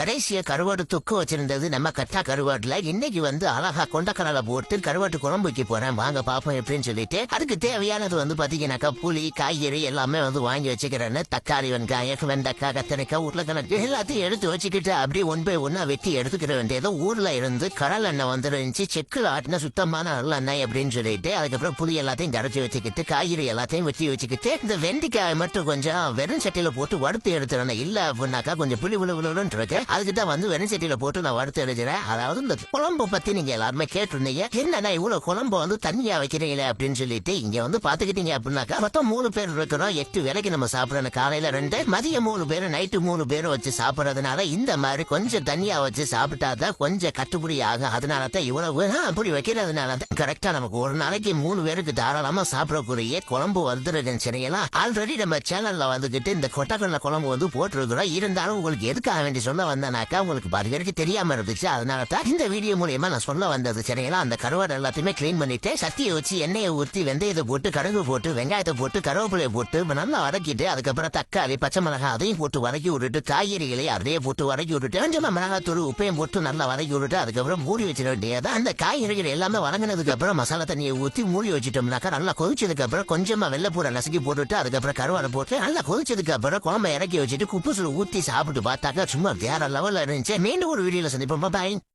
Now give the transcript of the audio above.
கடைசியா கருவாடு தொக்கு வச்சிருந்தது நம்ம கட்டா கருவாடுல இன்னைக்கு வந்து அழகா கொண்டக்கடலை போட்டு கருவாட்டு குழம்பு வைக்க போறேன். வாங்க பாப்போம் எப்படின்னு சொல்லிட்டு. அதுக்கு தேவையானது வந்து பாத்தீங்கன்னாக்கா புளி காய்கறி எல்லாமே வந்து வாங்கி வச்சுக்கிறேன்னு தக்காளி வெங்காயம் வெண்டைக்காய் கத்தரிக்காய் உருளைக்கிழங்கு எல்லாத்தையும் எடுத்து வச்சுக்கிட்டு அப்படியே ஒன் பை ஒன்னா வெட்டி எடுத்துக்கிற வேண்டியது. ஊர்ல இருந்து கடல் எண்ணெய் வந்துருந்துச்சு. செக்குல ஆட்டின சுத்தமான நல்ல எண்ணெய் அப்படின்னு சொல்லிட்டு அதுக்கப்புறம் புளி எல்லாத்தையும் கரைச்சி வச்சுக்கிட்டு காய்கறி எல்லாத்தையும் வெட்டி வச்சுக்கிட்டு இந்த வெண்டைக்காய் மட்டும் கொஞ்சம் வெறும் சட்டியில போட்டு வறுத்து எடுத்துறேன் இல்ல அப்படின்னாக்கா கொஞ்சம் புளி விழு இருக்கு. அதுக்கு தான் வந்து வெறும் சட்டியில போட்டு நான் வறுத்து எழுதுறேன் அதாவது இந்த குழம்பு பத்தி நீங்க எல்லாருமே கேட்டிருந்தீங்க. என்னன்னா இவ்வளவு குழம்பு வந்து தண்ணியா வைக்கிறீங்களே அப்படின்னு சொல்லிட்டு இங்க வந்து பாத்துக்கிட்டீங்க அப்படின்னாக்கா மொத்தம் மூணு பேர் இருக்கிறோம் எட்டு வேலைக்கு நம்ம சாப்பிடணும். காலையில ரெண்டு மதியம் மூணு பேர் நைட்டு மூணு பேர் வச்சு சாப்பிடறதுனால இந்த மாதிரி கொஞ்சம் தண்ணியா வச்சு சாப்பிட்டாதான் கொஞ்சம் கட்டுப்படி ஆகும். அதனால தான் இவ்வளவு ஆ, அப்படி வைக்கிறதுனால தான் கரெக்டா நமக்கு ஒரு நாளைக்கு மூணு பேருக்கு தாராளமா சாப்பிடக்கூடிய குழம்பு வந்துருது. சரிங்களா ஆல்ரெடி நம்ம சேனல்ல வந்துகிட்டு இந்த கொட்டக்கடலை குழம்பு வந்து போட்டிருக்கிறோம். இருந்தாலும் உங்களுக்கு எதுக்காக வேண்டி வந்து வந்தேனாக்கா உங்களுக்கு பாதி பேருக்கு தெரியாம இருந்துச்சு. அதனால தான் இந்த வீடியோ மூலியமா நான் சொல்ல வந்தது சரிங்களா? அந்த கருவாடு எல்லாத்தையுமே க்ளீன் பண்ணிட்டு சத்தியை வச்சு எண்ணெயை ஊற்றி வெந்தயத்தை போட்டு கடுகு போட்டு வெங்காயத்தை போட்டு கருவேப்பிலையை போட்டு நல்லா வதக்கிட்டு அதுக்கப்புறம் தக்காளி பச்சை மிளகாய் அதையும் போட்டு வதக்கி விட்டுட்டு காய்கறிகளை அதையே போட்டு வதக்கி விட்டுட்டு கொஞ்சமா மிளகாத்தூள் உப்பையும் போட்டு நல்லா வதக்கி விட்டுட்டு அதுக்கப்புறம் மூடி வச்சிட வேண்டியது அந்த காய்கறிகள் எல்லாமே வதங்கினதுக்கு அப்புறம் மசாலா தண்ணியை ஊற்றி மூடி வச்சிட்டோம்னாக்கா நல்லா கொதிச்சதுக்கு அப்புறம் கொஞ்சமா வெள்ளப்பூரை நசுக்கி போட்டுட்டு அதுக்கப்புறம் கருவாடை போட்டு நல்லா கொதிச்சதுக்கு அப்புறம் குழம்பை இறக்கி வச்சுட்டு குப்பு ஊற்றி சாப்பிட்டு பார்த்தாக்கா சும்மா வேற லெவல்ல இருந்துச்சு. மீண்டும் ஒரு வீடியோல சந்திப்போம். பாய்